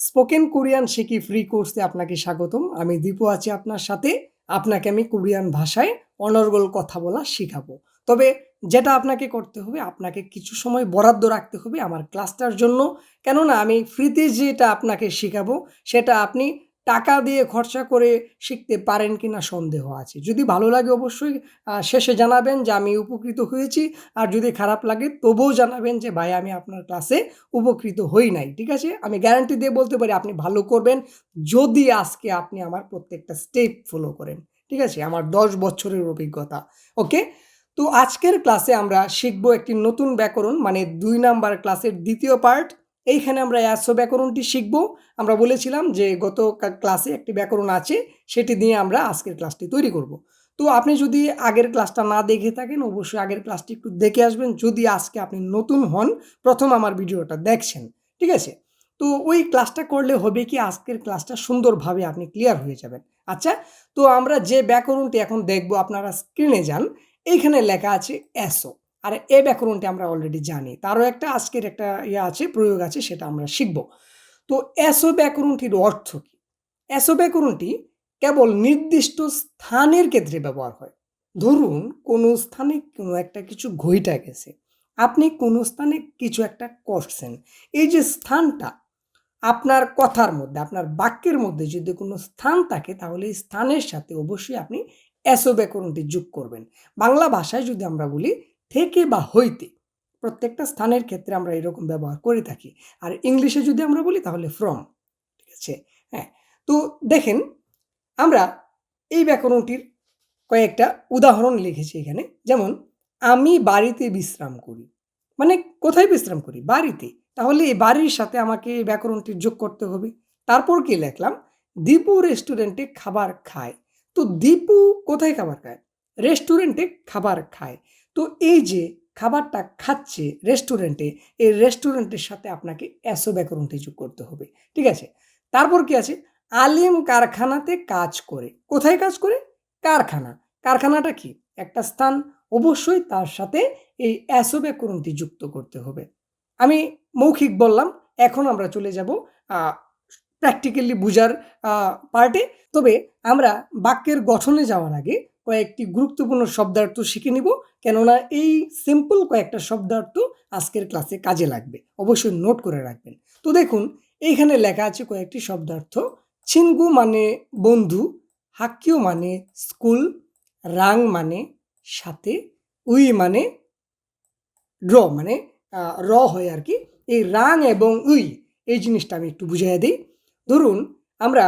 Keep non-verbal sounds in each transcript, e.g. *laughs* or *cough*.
Spoken Korean শিখি free কোর্সে আপনাকে স্বাগতম। আমি দীপু আছি আপনার সাথে। আপনাকে আমি কোরিয়ান ভাষায় অনর্গল কথা বলা শেখাবো। তবে যেটা আপনাকে করতে হবে, আপনাকে কিছু সময় বরাদ্দ রাখতে হবে আমার ক্লাসটার জন্য। কেননা আমি ফ্রিতে যেটা আপনাকে শেখাবো, সেটা আপনি টাকা দিয়ে খরচা করে শিখতে পারেন কি না সন্দেহ আছে। যদি ভালো লাগে অবশ্যই শেষে জানাবেন যে আমি উপকৃত হয়েছি। আর যদি খারাপ লাগে, তবুও জানাবেন যে, ভাই, আমি আপনার ক্লাসে উপকৃত হই নাই। ঠিক আছে? আমি গ্যারান্টি দিয়ে বলতে পারি আপনি ভালো করবেন। যদি আজকে আপনি আমার প্রত্যেকটা স্টেপ ফলো করেন, ঠিক আছে? আমার দশ বছরের অভিজ্ঞতা ওকে তো আজকের ক্লাসে আমরা শিখব একটি নতুন ব্যাকরণ মানে দুই নাম্বার ক্লাসের দ্বিতীয় পার্ট এইখানে আমরা অ্যাসো ব্যাকরণটি শিখব। আমরা বলেছিলাম যে গত ক্লাসে একটি ব্যাকরণ আছে, সেটি দিয়ে আমরা আজকের ক্লাসটি তৈরি করব। তো আপনি যদি আগের ক্লাসটা না দেখে থাকেন, অবশ্যই আগের ক্লাসটি একটু দেখে আসবেন। যদি আজকে আপনি নতুন হন, প্রথম আমার ভিডিওটা দেখছেন, ঠিক আছে? তো ওই ক্লাসটা করলে হবে কি, আজকের ক্লাসটা সুন্দরভাবে আপনি ক্লিয়ার হয়ে যাবেন। আচ্ছা তো আমরা যে ব্যাকরণটি এখন দেখব, আপনারা স্ক্রিনে যান, এইখানে লেখা আছে অ্যাসো আর এ ব্যাকরণটি আমরা অলরেডি জানি। তারও একটা আজকের একটা ইয়ে আছে, প্রয়োগ আছে, সেটা আমরা শিখব। তো অ্যাসো ব্যাকরণটির অর্থ কি? অ্যাসো ব্যাকরণটি কেবল নির্দিষ্ট স্থানের ক্ষেত্রে ব্যবহার হয়। ধরুন, কোনো স্থানে কোনো একটা কিছু ঘইটা গেছে। আপনি কোনো স্থানে কিছু একটা করছেন। এই যে স্থানটা, আপনার কথার মধ্যে, আপনার বাক্যের মধ্যে যদি কোনো স্থান থাকে, তাহলে এই স্থানের সাথে অবশ্যই আপনি অ্যাসো ব্যাকরণটি যোগ করবেন। বাংলা ভাষায় যদি আমরা বলি থেকে বা হইতে প্রত্যেকটা স্থানের ক্ষেত্রে আমরা এরকম ব্যবহার করে থাকি। আর ইংলিশে যদি আমরা বলি তাহলে ফ্রম ঠিক আছে? হ্যাঁ তো দেখেন আমরা এই ব্যাকরণটির কয়েকটা উদাহরণ লিখেছি এখানে। যেমন, আমি বাড়িতে বিশ্রাম করি। মানে কোথায় বিশ্রাম করি? বাড়িতে। তাহলে এই বাড়ির সাথে আমাকে এই ব্যাকরণটি যোগ করতে হবে। তারপর কি লিখলাম? দীপু রেস্টুরেন্টে খাবার খায়। তো দীপু কোথায় খাবার খায়? রেস্টুরেন্টে খাবার খায়। তো এই যে খাবারটা খাচ্ছে রেস্টুরেন্টে এই রেস্টুরেন্টের সাথে আপনাকে অ্যাসো ব্যাকরণটি যোগ করতে হবে, ঠিক আছে? তারপর কি আছে? আলিম কারখানাতে কাজ করে। কোথায় কাজ করে? কারখানা। কারখানাটা কি? একটা স্থান। অবশ্যই তার সাথে এই অ্যাসো ব্যাকরণটি যুক্ত করতে হবে। আমি মৌখিক বললাম, এখন আমরা চলে যাব প্র্যাকটিক্যালি বুঝার পার্টে তবে আমরা বাক্যের গঠনে যাওয়ার আগে কয়েকটি গুরুত্বপূর্ণ শব্দার্থ শিখে নিব, কেননা এই সিম্পল কয়েকটা শব্দার্থ আজকের ক্লাসে কাজে লাগবে। অবশ্যই নোট করে রাখবেন। তো দেখুন, এইখানে লেখা আছে কয়েকটি শব্দার্থ। ছিনগু মানে বন্ধু, হাক্কিও মানে স্কুল, রাং মানে সাথে, উই মানে ড্র মানে র হয় আর কি। এই রাং এবং উই, এই জিনিসটা আমি একটু বুঝাই দিই। ধরুন, আমরা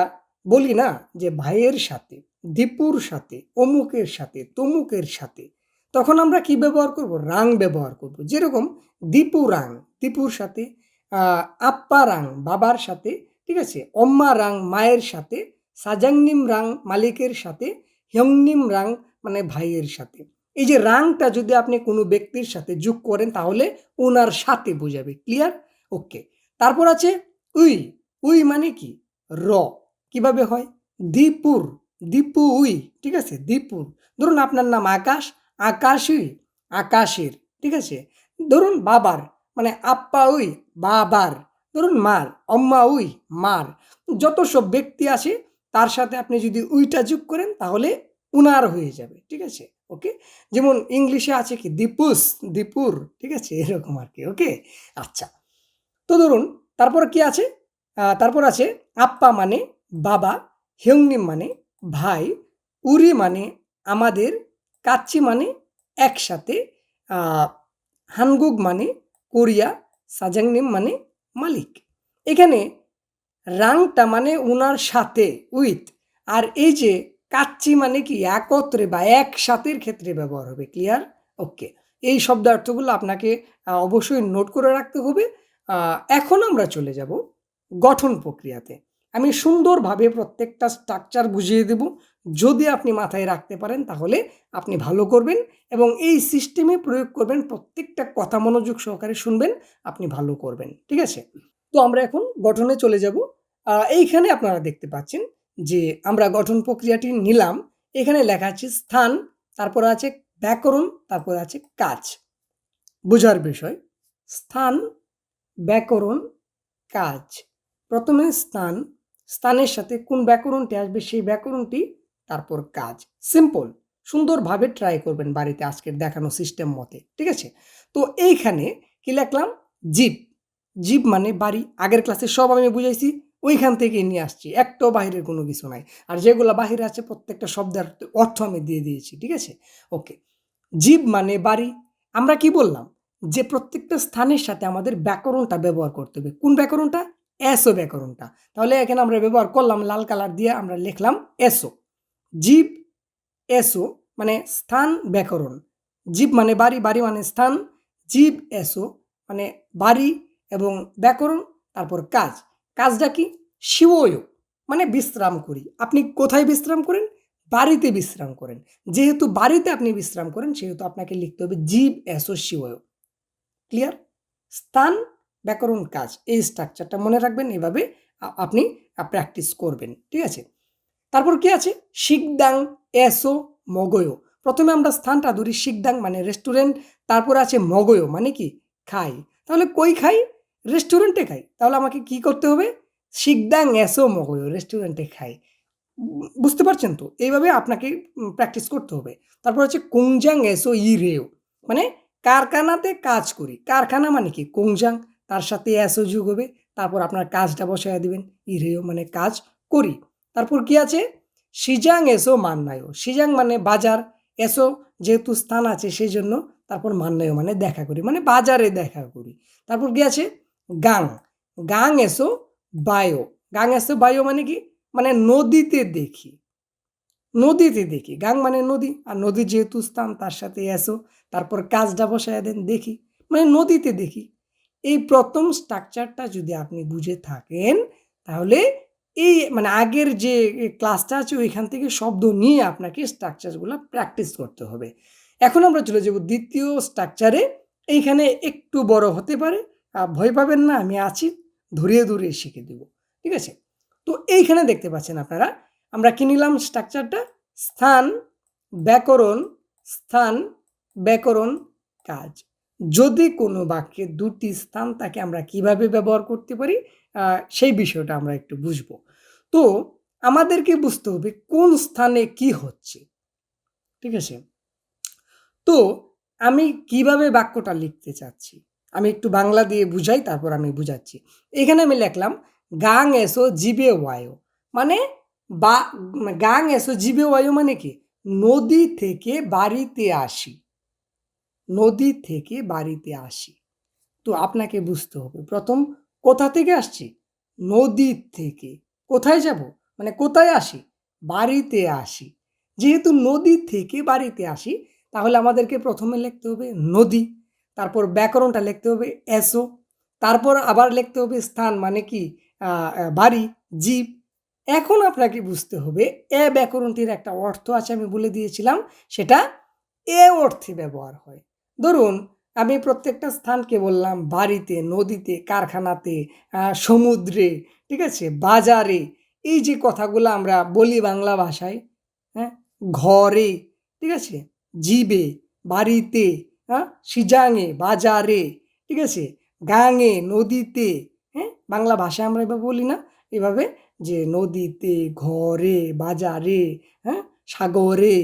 বলি না যে ভাইয়ের সাথে। দীপুর সাথে, অমুকের সাথে, তমুকের সাথে, তখন আমরা কি ব্যবহার করব? রাং ব্যবহার করব। যেরকম দীপু রাং, দীপুর সাথে আপ্পা রাং, বাবার সাথে, ঠিক আছে? অম্মা রাং, মায়ের সাথে, সাজাংনিম রাং, মালিকের সাথে হংনিম রাং মানে ভাইয়ের সাথে। এই যে রাংটা যদি আপনি কোনো ব্যক্তির সাথে যোগ করেন, তাহলে ওনার সাথে বোঝাবে। ক্লিয়ার? ওকে। তারপর আছে উই। উই মানে কি? র। কীভাবে হয়? দীপুর। দীপু, উই, ঠিক আছে? দীপুর ধরুন আপনার নাম আকাশ আকাশই আকাশের, ঠিক আছে? ধরুন বাবার মানে আপ্পা উই, বাবার। ধরুন মার অম্মা উই, মার। যত সব ব্যক্তি আছে, তার সাথে আপনি যদি উইটা যোগ করেন, তাহলে উনার হয়ে যাবে, ঠিক আছে? ওকে? যেমন ইংলিশে আছে কি, দীপুস, দীপুর, ঠিক আছে? এরকম আর কি, ওকে? আচ্ছা। তো ধরুন, তারপর কি আছে? তারপর আছে আপ্পা মানে বাবা হেউংনিম মানে ভাই, উরি মানে আমাদের, কাচ্চি মানে একসাথে হানগুগ মানে কোরিয়া, সাজাংনিম মানে মালিক। এখানে রাংটা মানে ওনার সাথে, উইথ। আর এই যে কাচ্চি মানে কি একত্রে বা একসাথের ক্ষেত্রে ব্যবহার হবে, ক্লিয়ার? ওকে। এই শব্দার্থগুলো আপনাকে অবশ্যই নোট করে রাখতে হবে। এখন আমরা চলে যাব গঠন প্রক্রিয়াতে। আমি সুন্দরভাবে প্রত্যেকটা স্ট্রাকচার বুঝিয়ে দেব। যদি আপনি মাথায় রাখতে পারেন, তাহলে আপনি ভালো করবেন এবং এই সিস্টেমে প্রয়োগ করবেন, প্রত্যেকটা কথা মনোযোগ সহকারে শুনবেন, আপনি ভালো করবেন। ঠিক আছে? তো আমরা এখন গঠনে চলে যাব। এইখানে আপনারা দেখতে পাচ্ছেন যে আমরা গঠন প্রক্রিয়াটি নিলাম। এখানে লেখা আছে স্থান, তারপর আছে ব্যাকরণ, তারপর আছে কাজ। বোঝার বিষয়, স্থান, ব্যাকরণ, কাজ। প্রথমে স্থান স্থানের সাথে কোন ব্যাকরণটি আসবে সেই ব্যাকরণটি, তারপর কাজ। সিম্পল সুন্দরভাবে ট্রাই করবেন বাড়িতে আজকের দেখানো সিস্টেম মতে, ঠিক আছে? তো এইখানে কি লিখলাম? জীব। জীব মানে বাড়ি। আগের ক্লাসে সব আমি বুঝাইছি, ওইখান থেকে নিয়ে আসছি। একটাও বাহিরের কোনো কিছু নাই। আর যেগুলো বাহিরে আছে, প্রত্যেকটা শব্দের অর্থ আমি দিয়ে দিয়েছি, ঠিক আছে? ওকে জীব মানে বাড়ি। আমরা কি বললাম? যে প্রত্যেকটা স্থানের সাথে আমাদের ব্যাকরণটা ব্যবহার করতে হবে। কোন ব্যাকরণটা? এসো ব্যাকরণটা। তাহলে এখানে আমরা ব্যবহার করলাম লাল কালার দিয়ে আমরা লিখলাম এসো জীব এসো মানে স্থান ব্যাকরণ। জীব মানে বাড়ি বাড়ি মানে স্থান, জীব এসো মানে বাড়ি এবং ব্যাকরণ, তারপর কাজ। কাজটা কি? শিবয় মানে বিশ্রাম করি। আপনি কোথায় বিশ্রাম করেন? বাড়িতে বিশ্রাম করেন। যেহেতু বাড়িতে আপনি বিশ্রাম করেন, সেহেতু আপনাকে লিখতে হবে জীব এসো শিবয়। ক্লিয়ার স্থান ব্যাকরণ কাজ, এই স্ট্রাকচারটা মনে রাখবেন, এভাবে আপনি প্র্যাকটিস করবেন, ঠিক আছে? তারপর কি আছে? শিকদাং এসো মগয়। প্রথমে আমরা স্থানটা ধরি শিকদাং মানে রেস্টুরেন্ট তারপর আছে মগয় মানে কি? খাই। তাহলে কই খাই? রেস্টুরেন্টে খাই। তাহলে আমাকে কি করতে হবে? শিকদাং এসো মগয় রেস্টুরেন্টে খাই। বুঝতে পারছেন তো? এইভাবে আপনাকে প্র্যাকটিস করতে হবে। তারপর হচ্ছে কুংজাং এসো ই রেও মানে কারখানাতে কাজ করি। কারখানা মানে কি? কুংজাং। তার সাথে এসো যুগ হবে। তারপর আপনার কাজটা বসায় দেবেন। ইরেও মানে কাজ করি। তারপর কি আছে? সিজাং এসো মান্নায়ও। সিজাং মানে বাজার। এসো যেহেতু স্থান আছে সেই জন্য তারপর মান্নায়ও মানে দেখা করি। মানে বাজারে দেখা করি। তারপর কি আছে? গাং। গাং এসো বায়ো। গাং এসো বায়ো মানে কি? মানে নদীতে দেখি। নদীতে দেখি। গাং মানে নদী। আর নদী যেহেতু স্থান, তার সাথে এসো তারপর কাজটা বসায় দেন, দেখি। মানে নদীতে দেখি। এই প্রথম স্ট্রাকচারটা যদি আপনি বুঝে থাকেন, তাহলে এই মানে আগের যে ক্লাসটা আছে, ওইখান থেকে শব্দ নিয়ে আপনাকে স্ট্রাকচারগুলো প্র্যাকটিস করতে হবে। এখন আমরা চলে যাব দ্বিতীয় স্ট্রাকচারে এইখানে একটু বড় হতে পারে ভয় পাবেন না, আমি আছি, ধরিয়ে ধরিয়ে শিখে দেব, ঠিক আছে? তো এইখানে দেখতে পাচ্ছেন আপনারা, আমরা কি নিলাম স্ট্রাকচারটা স্থান, ব্যাকরণ স্থান, ব্যাকরণ, কাজ। যদি কোনো বাক্যে দুটি স্থান তাকে আমরা কীভাবে ব্যবহার করতে পারি সেই বিষয়টা আমরা একটু বুঝব। তো আমাদেরকে বুঝতে হবে কোন স্থানে কি হচ্ছে। ঠিক আছে? তো আমি কীভাবে বাক্যটা লিখতে চাচ্ছি? আমি একটু বাংলা দিয়ে বুঝাই, তারপর আমি বুঝাচ্ছি। এখানে আমি লিখলাম, গাং এসো জিবে ওয়ায়ো। মানে বা গাং এসো জিবে ওয়ায়ো মানে কি? নদী থেকে বাড়িতে আসি। নদী থেকে বাড়িতে আসি। তো আপনাকে বুঝতে হবে, প্রথম কোথা থেকে আসছি? নদী থেকে। কোথায় যাব? মানে কোথায় আসি? বাড়িতে আসি। যেহেতু নদী থেকে বাড়িতে আসি, তাহলে আমাদেরকে প্রথমে লিখতে হবে নদী, তারপর ব্যাকরণটা লিখতে হবে এসো, তারপর আবার লিখতে হবে স্থান মানে কি? বাড়ি, জীব। এখন আপনাকে বুঝতে হবে, এ ব্যাকরণটির একটা অর্থ আছে, আমি বলে দিয়েছিলাম, সেটা এ অর্থে ব্যবহার হয়। ধরুন, আমি প্রত্যেকটা স্থানকে বললাম বাড়িতে, নদীতে, কারখানাতে সমুদ্রে, ঠিক আছে? বাজারে, এই যে কথাগুলো আমরা বলি বাংলা ভাষায় হ্যাঁ? ঘরে, ঠিক আছে? জীবে, বাড়িতে হ্যাঁ সিজাঙে বাজারে, ঠিক আছে? গাঙে, নদীতে হ্যাঁ? বাংলা ভাষায় আমরা এভাবে বলি না। এভাবে যে নদীতে, ঘরে, বাজারে হ্যাঁ? সাগরে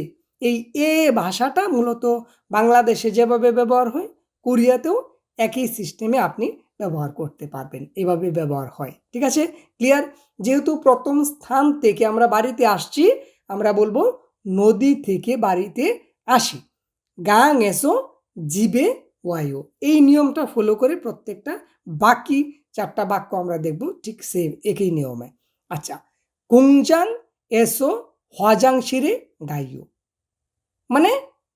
এই এ ভাষাটা মূলত বাংলাদেশে যেভাবে ব্যবহার হয়, কোরিয়াতেও একই সিস্টেমে আপনি ব্যবহার করতে পারবেন, এভাবে ব্যবহার হয়। ঠিক আছে? ক্লিয়ার যেহেতু প্রথম স্থান থেকে আমরা বাড়িতে আসছি, আমরা বলব নদী থেকে বাড়িতে আসি। গাং এসো, জিবে ওয়ায়ো। এই নিয়মটা ফলো করে প্রত্যেকটা বাকি চারটা বাক্য আমরা দেখব ঠিক সেম একই নিয়মে। আচ্ছা কুংজাং এসো হজাং শিরে গাইও মানে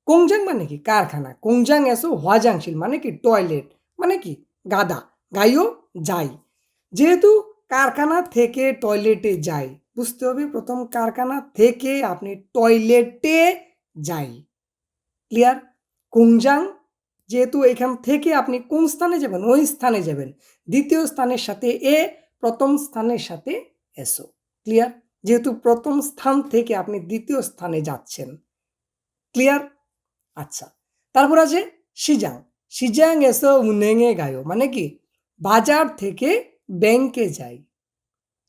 কুংজাং মানে কি? কারখানা। কুংজাং এসো হজাংশিল মানে কি? টয়লেট মানে কি? গাদা। গাইও যাই। যেহেতু কারখানা থেকে টয়লেটে যাই, বুঝতে হবে প্রথম কারখানা থেকে আপনি টয়লেটে যাই। ক্লিয়ার? কুংজাং যেহেতু এখান থেকে আপনি কোন স্থানে যাবেন? ওই স্থানে যাবেন। দ্বিতীয় স্থানের সাথে এ, প্রথম স্থানের সাথে এসো। ক্লিয়ার? যেহেতু প্রথম স্থান থেকে আপনি দ্বিতীয় স্থানে যাচ্ছেন। ক্লিয়ার আচ্ছা। তারপর আছে সিজাং সিজাং এসো উনেঙে গায়ো। মানে কি? বাজার থেকে ব্যাংকে যাই।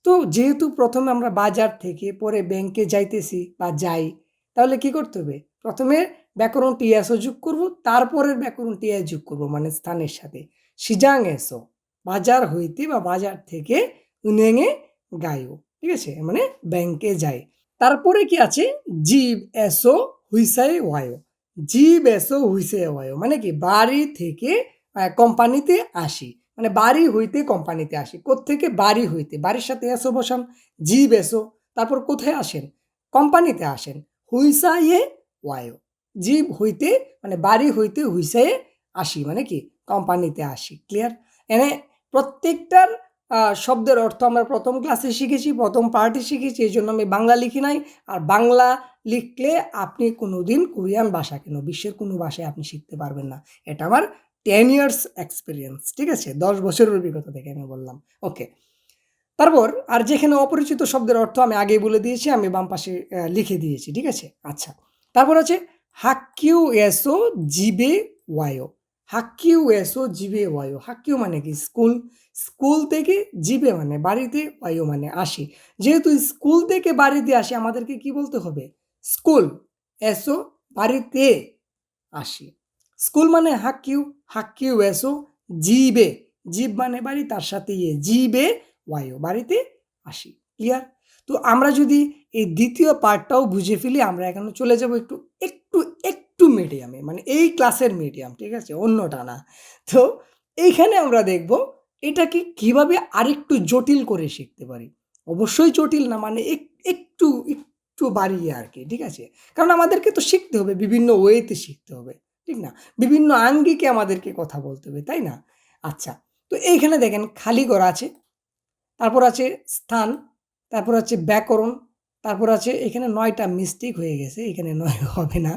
তো যেহেতু প্রথমে আমরা বাজার থেকে পরে ব্যাংকে যাইতেছি বা যাই, তাহলে কি করতে হবে? প্রথমে ব্যাকরণ টিয়াসও যোগ করব, তারপরের ব্যাকরণ টিয়া যোগ করব মানে স্থানের সাথে। সিজাং এসো। বাজার হইতে বা বাজার থেকে উনেঙে গায়ো। ঠিক আছে? মানে ব্যাংকে যাই। তারপরে কি আছে? জীব এসো হুইসাই ওয়ায়ো জি এসো হুইসাই ওয়ায়ো মানে কি? বাড়ি থেকে কোম্পানিতে আসি। মানে বাড়ি হইতে কোম্পানিতে আসি। কোত্থেকে বাড়ি হইতে? বাড়ির সাথে এসো বসান। জি এসো তারপর কোথায় আসেন? কোম্পানিতে আসেন। হুইসাইয়ে ওয়ায়ো জীব হইতে মানে বাড়ি হইতে হুইসাইয়ে আসি। মানে কি? কোম্পানিতে আসি। ক্লিয়ার? এনে প্রত্যেকটার শব্দের অর্থ আমরা প্রথম ক্লাসে শিখেছি, প্রথম পার্টে শিখেছি, এই জন্য আমি বাংলা লিখি নাই। আর বাংলা লিখলে আপনি কোনোদিন কোরিয়ান ভাষা কেন? বিশ্বের কোনো ভাষায় আপনি শিখতে পারবেন না। এটা আমার টেন ইয়ার্স এক্সপিরিয়েন্স ঠিক আছে? দশ বছরের অভিজ্ঞতা থেকে আমি বললাম। ওকে তারপর, আর যেখানে অপরিচিত শব্দের অর্থ আমি আগেই বলে দিয়েছি, আমি বাম পাশে লিখে দিয়েছি, ঠিক আছে? আচ্ছা। তারপর আছে, হাক্কিউ এসো জিবে ওয়ায়ো। হাক্কিউ এসো জিবে ওয়ায়ো। হাক্কিউ মানে কি? স্কুল। স্কুল থেকে জিবে মানে বাড়িতে, ওয়ায়ো মানে আসি। যেহেতু স্কুল থেকে বাড়িতে আসি, আমাদেরকে কি বলতে হবে? স্কুল, এসো বাড়িতে আসি। স্কুল মানে হাক্কিউ হাক্কিউ এসো, জিবে। জীব মানে বাড়ি, তার সাথে ইয়ে জিবে ওয়ায়ো, বাড়িতে আসি। ক্লিয়ার তো আমরা যদি এই দ্বিতীয় পার্টটাও বুঝে ফেলি, আমরা এখানে চলে যাব একটু একটু একটু মিডিয়ামে মানে এই ক্লাসের মিডিয়াম ঠিক আছে? অন্যটা না। তো এইখানে আমরা দেখব, এটাকে কীভাবে আরেকটু জটিল করে শিখতে পারি। অবশ্যই জটিল না মানে এক- একটু একটু বাড়িয়ে আর কি ঠিক আছে? কারণ আমাদেরকে তো শিখতে হবে বিভিন্ন ওয়েতে শিখতে হবে ঠিক না? বিভিন্ন আঙ্গিকে আমাদেরকে কথা বলতে হবে তাই না? আচ্ছা তো এইখানে দেখেন খালি ঘর আছে তারপর আছে স্থান তারপর আছে ব্যাকরণ তারপর আছে এখানে নয়টা মিস্টেক হয়ে গেছে এখানে নয় *laughs* হবে না।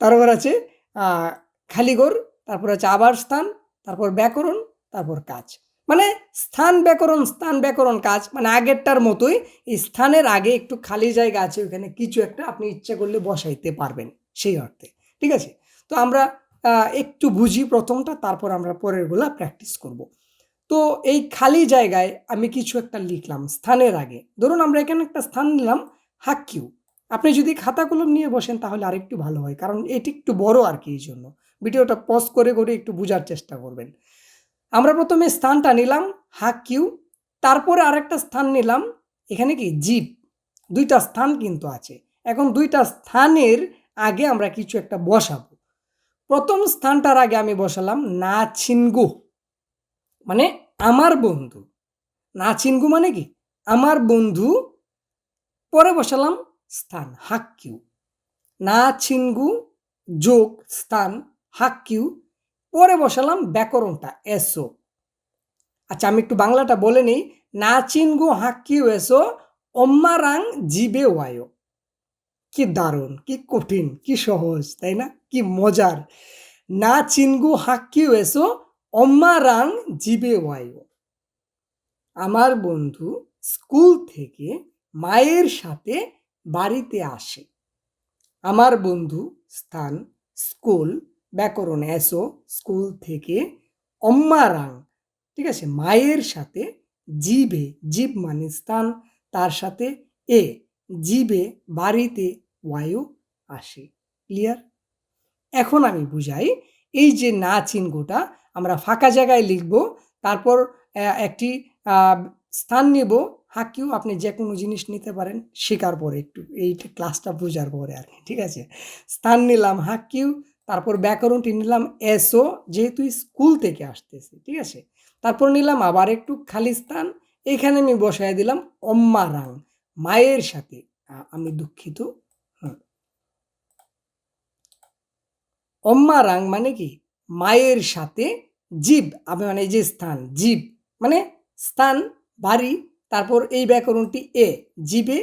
তারপর আছে আহ, খালি ঘর তারপর আছে আবার স্থান তারপর ব্যাকরণ তারপর কাজ। মানে স্থান ব্যাকরণ স্থান ব্যাকরণ কাজ মানে আগেরটার মতোই স্থানের আগে একটু খালি জায়গা আছে ওখানে কিছু একটা আপনি ইচ্ছা করলে বসাইতে পারবেন সেই অর্থে, ঠিক আছে? তো আমরা একটু বুঝি প্রথমটা, তারপর আমরা পরেরগুলা প্র্যাকটিস করব। তো এই খালি জায়গায় আমি কিছু একটা লিখলাম স্থানের আগে। ধরুন আমরা এখানে একটা স্থান নিলাম, হাক্কিউ। আপনি যদি খাতা কলম নিয়ে বসেন তাহলে আরেকটু ভালো হয়, কারণ এটি একটু বড় আর কি এই জন্য। ভিডিওটা পজ করে করে একটু বোঝার চেষ্টা করবেন। আমরা প্রথমে স্থানটা নিলাম হাক্কিউ তারপরে আরেকটা স্থান নিলাম, এখানে কি? জিপ দুইটা স্থান কিন্তু আছে। এখন দুইটা স্থানের আগে আমরা কিছু একটা বসাবো। প্রথম স্থানটার আগে আমি বসালাম না ছিনগু। মানে আমার বন্ধু। না চিনগু মানে কি? আমার বন্ধু। পরে বসালাম স্থান হাক্কিউ না চিনগু যোগ, স্থান হাক্কিউ পরে বসালাম ব্যাকরণটা এসো আচ্ছা আমি একটু বাংলাটা বলে নিই। না চিনগু হাক্কিউ এসো অম্মারাং জিবে ওয়ায়ো। কি দারুণ, কি কঠিন, কি সহজ, তাই না? কি মজার। না চিনগু হাক্কিউ এসো অম্মারাং জিবে ওয়ায়ো। আমার বন্ধু স্কুল থেকে মায়ের সাথে বাড়িতে আসে। আমার বন্ধু স্থান, স্কুল ব্যাকরণ এসো, স্কুল থেকে। অম্মারাং, ঠিক আছে? মায়ের সাথে জিবে, জীব মানে স্থান, তার সাথে এ, জিবে বাড়িতে ওয়ায়ু আসে। ক্লিয়ার এখন আমি বুঝাই, এই যে না চিহ্নটা আমরা ফাঁকা জায়গায় লিখব, তারপর একটি স্থান নেব, হাকিও আপনি যে কোনো জিনিস নিতে পারেন, শেখার পরে একটু এই ক্লাসটা বোঝার পরে আর কি, ঠিক আছে? স্থান নিলাম হাকিউ তারপর ব্যাকরণটি নিলাম এসও যেহেতু স্কুল থেকে আসতেছে, ঠিক আছে? তারপর নিলাম আবার একটু খালি স্থান, এখানে আমি বসায় দিলাম অম্মারাং মায়ের সাথে আমি দুঃখিত অম্মারাং মানে কি? মায়ের সাথে জীব, আমি মানে এই যে স্থান, জীব মানে স্থান, বাড়ি, তারপর এই ব্যাকরণটি এ জীবে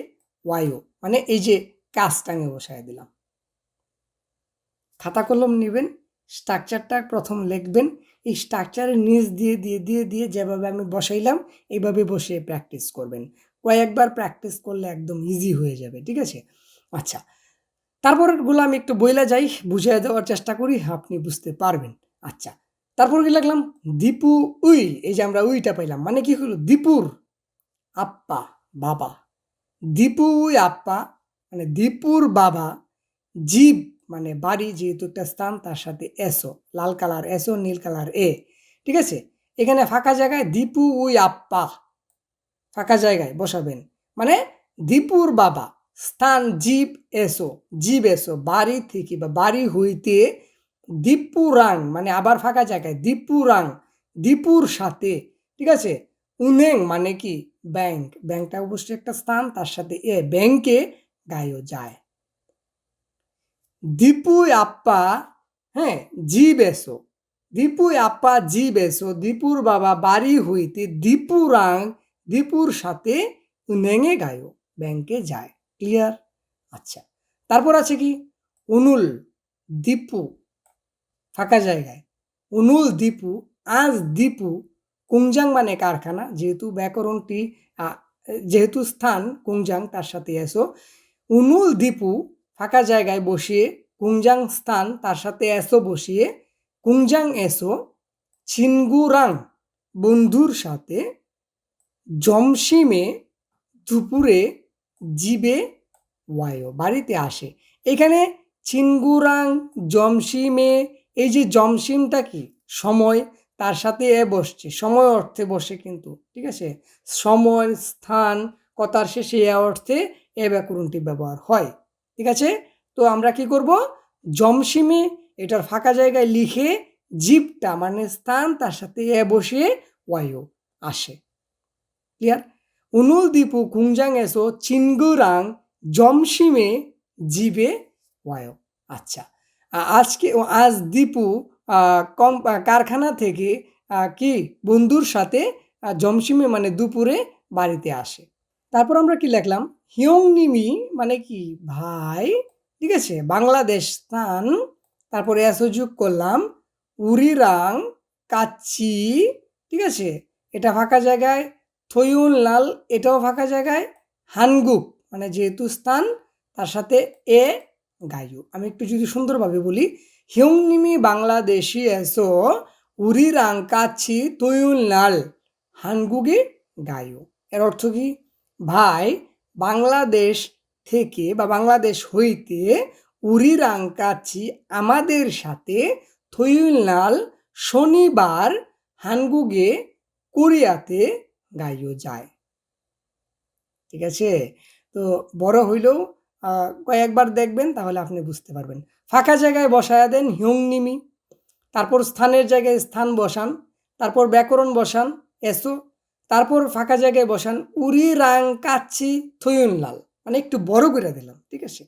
ওয়ায়ু মানে এই যে কাজটা আমি বসায় দিলাম। খাতা কলম নেবেন স্ট্রাকচারটা প্রথম লিখবেন, এই স্ট্রাকচারের নিচ দিয়ে দিয়ে দিয়ে দিয়ে যেভাবে আমি বসাইলাম, এইভাবে বসে প্র্যাকটিস করবেন। কয়েকবার প্র্যাকটিস করলে একদম ইজি হয়ে যাবে, ঠিক আছে? আচ্ছা তারপরেরগুলো আমি একটু বইলা যাই বুঝিয়ে দেওয়ার চেষ্টা করি, আপনি বুঝতে পারবেন। আচ্ছা তারপর কি লাগলাম দীপু উই, এই যে আমরা উইটা পাইলাম মানে কি হলো? দীপুর আপ্পা বাবা। দীপু উই আপ্পা মানে দীপুর বাবা, জীব মানে বাড়ি যেহেতু একটা স্থান, তার সাথে এসো লাল কালার এসো নীল কালার এ ঠিক আছে? এখানে ফাঁকা জায়গায় দীপু উই আপ্পা ফাঁকা জায়গায় বসাবেন। মানে দীপুর বাবা, স্থান জীব এসো জীব এসো বাড়ি থেকে বা বাড়ি হইতে দীপুরাং মানে আবার ফাঁকা জায়গায় দীপুরাং দীপুর সাথে, ঠিক আছে? উনেং মানে কি? ব্যাংক, ব্যাংকটা অবশ্যই একটা স্থান, তার সাথে এ ব্যাংকে গায়ও যায়। দীপুই আপ্পা হ্যাঁ জি এসো দীপুই আপ্পা জি এসো দীপুর বাবা বাড়ি হইতে দীপুরাং দীপুর সাথে নেঙে গায়ো ব্যাংকে যায় ক্লিয়ার আচ্ছা তারপর আছে কি অনুল দীপু ফাঁকা জায়গায় অনুল দীপু আজ দীপু কুংজাং মানে কারখানা যেহেতু ব্যাকরণটি যেহেতু স্থান কুংজাং তার সাথে এসো উনুল দীপু ফাঁকা জায়গায় বসিয়ে কুংজাং স্থান, তার সাথে এসো বসিয়ে কুংজাং এসো ছিনগুরাং বন্ধুর সাথে জমসিমে দুপুরে জিবে ওয়ায়ো বাড়িতে আসে। এখানে চিনগুরাং জমসিমে এই যে জমসিমটা কি? সময়, তার সাথে এ বসছে। সময় অর্থে বসে কিন্তু, ঠিক আছে? সময়, স্থান, কথার শেষে এ অর্থে এ ব্যাকরণটি ব্যবহার হয়। ঠিক আছে? তো আমরা কি করব? জমসিমে এটার ফাঁকা জায়গায় লিখে জীবটা মানে স্থান তার সাথে এ বসিয়ে ওয়ায়ো আসে। ক্লিয়ার উনুল দীপু কুংজাং এসো চিনগুরাং জমসিমে জিবে ওয়ায়ো আচ্ছা আজকে আজ দীপু কম কারখানা থেকে কি বন্ধুর সাথে জমসিমে মানে দুপুরে বাড়িতে আসে। তারপর আমরা কি লিখলাম? হিয়ং নিমি মানে কি? ভাই, ঠিক আছে? বাংলাদেশ স্থান। তারপরে যোগ করলাম। উরিরাং কাচ্চি, ঠিক আছে? এটা ফাঁকা জায়গায়। থইউন লাল এটাও ফাঁকা জায়গায়। হানগুক মানে যেহেতু স্থান, তার সাথে এ গায়ু আমি একটু যদি সুন্দরভাবে বলি হিউংনিমি বাংলাদেশি এসো, উরিরাং কাচ্ছি তৈউন লাল হানগুগে গায়ু এর অর্থ কি? ভাই বাংলাদেশ থেকে বা বাংলাদেশ হইতে উরিরাং কাচ্ছি আমাদের সাথে থইউন শনিবার হানগুগে কোরিয়াতে গাইও যায়। ঠিক আছে? তো বড় হইলেও কয়েকবার দেখবেন তাহলে আপনি বুঝতে পারবেন। ফাঁকা জায়গায় বসায়া দেন হিউং নিমি তারপর স্থানের জায়গায় স্থান বসান, তারপর ব্যাকরণ বসান, এসো। তারপর ফাঁকা জায়গায় বসান উরি রাং কাচ্ছি থইউন লাল মানে একটু বড় করে দিলাম, ঠিক আছে?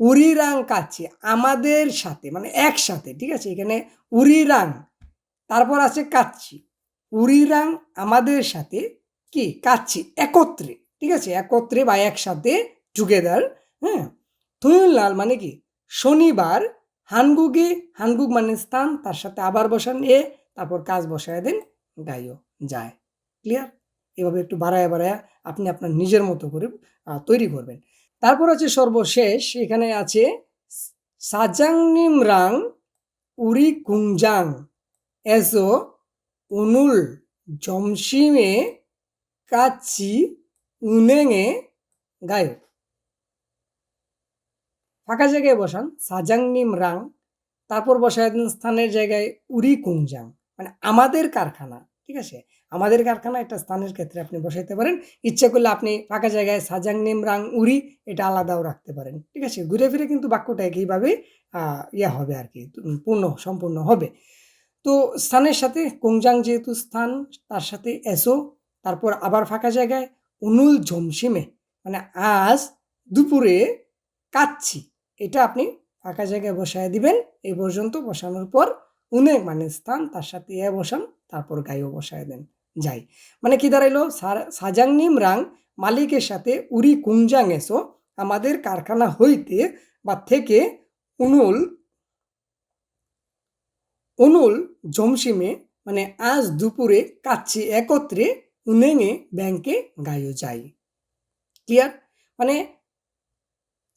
উরি রাং কাচ্ছি আমাদের সাথে মানে একসাথে, ঠিক আছে? এখানে উরি রাং তারপর আছে কাচ্ছি। উরিরাং আমাদের সাথে কি? কাচ্ছি, একত্রে, ঠিক আছে? একত্রে বা একসাথে টুগেদার হ্যাঁ? লাল মানে কি? শনিবার হানগুগে, হানগুগ মানে স্থান, তার সাথে আবার বসান এ, তারপর কাজ বসায় দেন, গাইও, যায়। ক্লিয়ার এভাবে একটু বাড়ায় বাড়ায় আপনি আপনার নিজের মতো করে তৈরি করবেন। তারপর আছে সর্বশেষ, এখানে আছে সাজাংনিম রাং উরি কুংজাং এসো উনুল জমসিমে কাচ্চি উনেঙে গায়ক। ফাঁকা জায়গায় বসান, সাজাংনিম রাং, তারপর বসায় স্থানের জায়গায় উরি কুংজাং মানে আমাদের কারখানা, ঠিক আছে? আমাদের কারখানা একটা স্থানের ক্ষেত্রে আপনি বসাইতে পারেন। ইচ্ছে করলে আপনি ফাঁকা জায়গায় সাজাংনিম রাং উড়ি এটা আলাদাও রাখতে পারেন। ঠিক আছে? ঘুরে ফিরে কিন্তু বাক্যটা একইভাবে ইয়া হবে আর কি পূর্ণ, সম্পূর্ণ হবে। তো স্থানের সাথে কুংজাং যেহেতু স্থান, তার সাথে এসো, তারপর আবার ফাঁকা জায়গায় উনুল ঝমসিমে মানে আজ দুপুরে কাচ্ছি, এটা আপনি ফাঁকা জায়গায় বসায় দিবেন, এই পর্যন্ত বসানোর পর উনে মানে স্থান, তার সাথে এ বসান, তারপর গায়েও বসায় দেন। যাই। মানে কি দাঁড়াইলো? সাজাংনিম রাং মালিকের সাথে উরি কুংজাং এসো, আমাদের কারখানা হইতে বা থেকে উনুল অনুল জমসিমে মানে আজ দুপুরে কাচ্ছি একত্রে উনেঙে ব্যাংকে গায়ো যাই। ক্লিয়ার? মানে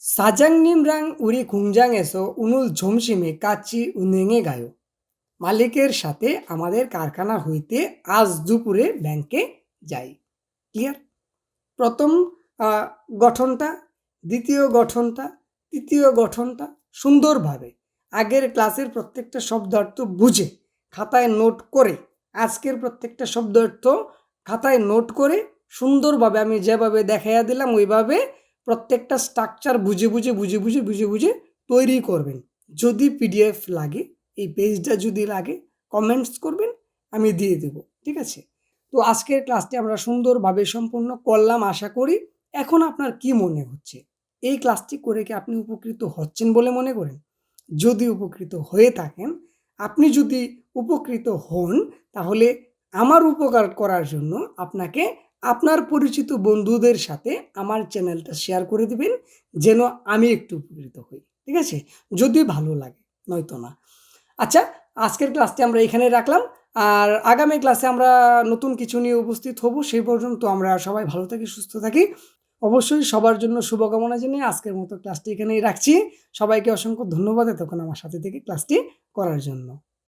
সাজাংনিম রাং উরি কুংজাং এসো, উনুল ঝমসিমে কাচ্ছি উনেঙে গায়ো। মালিকের সাথে আমাদের কারখানা হইতে আজ দুপুরে ব্যাংকে যাই। ক্লিয়ার প্রথম গঠনটা, দ্বিতীয় গঠনটা, তৃতীয় গঠনটা সুন্দরভাবে। আগের ক্লাসের প্রত্যেকটা শব্দার্থ বুঝে, খাতায় নোট করে, আজকের প্রত্যেকটা শব্দার্থ খাতায় নোট করে সুন্দরভাবে আমি যেভাবে দেখাইয়া দিলাম, ওইভাবে প্রত্যেকটা স্ট্রাকচার বুঝে বুঝে বুঝে বুঝে বুঝে বুঝে তৈরি করবেন। যদি পিডিএফ লাগে এই পেজটা যদি লাগে কমেন্টস করবেন, আমি দিয়ে দেব, ঠিক আছে? তো আজকের ক্লাসটি আমরা সুন্দরভাবে সম্পূর্ণ করলাম, আশা করি। এখন আপনার কি মনে হচ্ছে? এই ক্লাসটি করে কি আপনি উপকৃত হচ্ছেন বলে মনে করেন? যদি উপকৃত হয়ে থাকেন, আপনি যদি উপকৃত হন, তাহলে আমার উপকার করার জন্য আপনাকে আপনার পরিচিত বন্ধুদের সাথে আমার চ্যানেলটা শেয়ার করে দিবেন, যেন আমি একটু উপকৃত হই, ঠিক আছে? যদি ভালো লাগে, নয়তো না। আচ্ছা আজকের ক্লাসটি আমরা এখানে রাখলাম। আর আগামী ক্লাসে আমরা নতুন কিছু নিয়ে উপস্থিত হব সেই পর্যন্ত আমরা সবাই ভালো থাকি, সুস্থ থাকি। অবশ্যই সবার জন্য শুভকামনা জানিয়ে আজকের মতো ক্লাসটি এখানেই রাখছি। সবাইকে অসংখ্য ধন্যবাদ এতক্ষণ আমার সাথে থেকে ক্লাসটি করার জন্য।